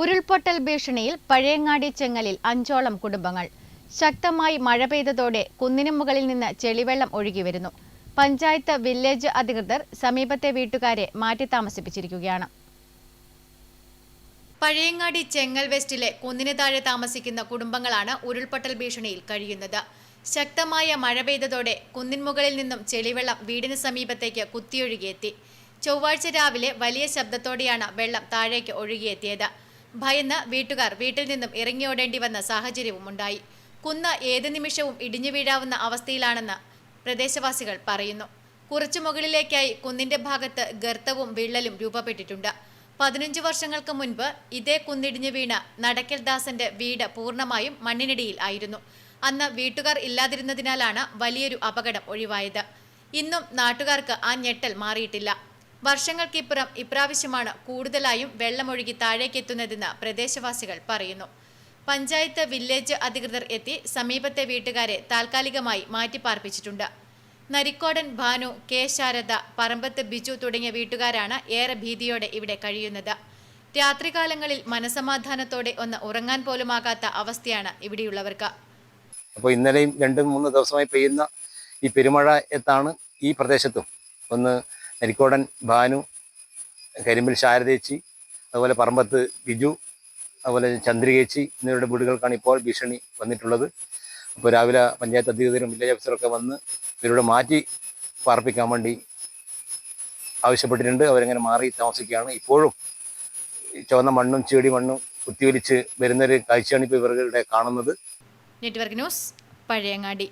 ഉരുൾപൊട്ടൽ ഭീഷണിയിൽ പഴയങ്ങാടി ചെങ്ങലിൽ അഞ്ചോളം കുടുംബങ്ങൾ. ശക്തമായി മഴ പെയ്തതോടെ കുന്നിനു മുകളിൽ നിന്ന് ചെളിവെള്ളം ഒഴുകി വരുന്നു. പഞ്ചായത്ത് വില്ലേജ് അധികൃതർ സമീപത്തെ വീട്ടുകാരെ മാറ്റി താമസിപ്പിച്ചിരിക്കുകയാണ്. പഴയങ്ങാടി ചെങ്ങൽ വെസ്റ്റിലെ കുന്നിന് താഴെ താമസിക്കുന്ന കുടുംബങ്ങളാണ് ഉരുൾപൊട്ടൽ ഭീഷണിയിൽ കഴിയുന്നത്. ശക്തമായ മഴ പെയ്തതോടെ കുന്നിൻ മുകളിൽ നിന്നും ചെളിവെള്ളം വീടിന് സമീപത്തേക്ക് കുത്തിയൊഴുകിയെത്തി. ചൊവ്വാഴ്ച രാവിലെ വലിയ ശബ്ദത്തോടെയാണ് വെള്ളം താഴേക്ക് ഒഴുകിയെത്തിയത്. ഭയന്ന് വീട്ടുകാർ വീട്ടിൽ നിന്നും ഇറങ്ങിയോടേണ്ടി വന്ന സാഹചര്യവും ഉണ്ടായി. കുന്ന് ഏത് നിമിഷവും ഇടിഞ്ഞു വീഴാവുന്ന അവസ്ഥയിലാണെന്ന് പ്രദേശവാസികൾ പറയുന്നു. കുറച്ചു മുകളിലേക്കായി കുന്നിന്റെ ഭാഗത്ത് ഗർത്തവും വിള്ളലും രൂപപ്പെട്ടിട്ടുണ്ട്. പതിനഞ്ച് വർഷങ്ങൾക്ക് മുൻപ് ഇതേ കുന്നിടിഞ്ഞു വീണ നടക്കൽ ദാസന്റെ വീട് പൂർണമായും മണ്ണിനടിയിൽ ആയിരുന്നു. അന്ന് വീട്ടുകാർ ഇല്ലാതിരുന്നതിനാലാണ് വലിയൊരു അപകടം ഒഴിവായത്. ഇന്നും നാട്ടുകാർക്ക് ആ ഞെട്ടൽ മാറിയിട്ടില്ല. വർഷങ്ങൾക്കിപ്പുറം ഇപ്രാവശ്യമാണ് കൂടുതലായും വെള്ളമൊഴുകി താഴേക്കെത്തുന്നതെന്ന് പ്രദേശവാസികൾ പറയുന്നു. പഞ്ചായത്ത് വില്ലേജ് അധികൃതർ എത്തി സമീപത്തെ വീട്ടുകാരെ താൽക്കാലികമായി മാറ്റിപ്പാർപ്പിച്ചിട്ടുണ്ട്. നരിക്കോടൻ ഭാനു കെ. ശാരദ പറമ്പത്ത് ബിജു തുടങ്ങിയ വീട്ടുകാരാണ് ഏറെ ഭീതിയോടെ ഇവിടെ കഴിയുന്നത്. രാത്രികാലങ്ങളിൽ മനസമാധാനത്തോടെ ഒന്ന് ഉറങ്ങാൻ പോലുമാകാത്ത അവസ്ഥയാണ് ഇവിടെയുള്ളവർക്ക്. അപ്പോൾ ഇന്നലെയും രണ്ടും മൂന്ന് ദിവസമായി പെയ്യുന്ന ഈ പെരുമഴ എത്താണ് ഈ പ്രദേശത്തും? ഒന്ന് നരിക്കോടൻ ഭാനു കരിമ്പിൽ ശാരദേച്ചി അതുപോലെ പറമ്പത്ത് ബിജു അതുപോലെ ചന്ദ്രികേച്ചി എന്നിവരുടെ വീടുകൾക്കാണ് ഇപ്പോൾ ഭീഷണി വന്നിട്ടുള്ളത്. അപ്പോൾ രാവിലെ പഞ്ചായത്ത് അധികൃതരും വില്ലേജ് ഓഫീസറൊക്കെ വന്ന് ഇവരോട് മാറ്റി പാർപ്പിക്കാൻ വേണ്ടി ആവശ്യപ്പെട്ടിട്ടുണ്ട്. അവരങ്ങനെ മാറി താമസിക്കുകയാണ്. ഇപ്പോഴും ചുവന്ന മണ്ണും ചേടി മണ്ണും കുത്തിയൊലിച്ച് വരുന്നൊരു കാഴ്ചയാണ് ഇപ്പോൾ ഇവരുടെ കാണുന്നത്. Network news Pazhayangadi.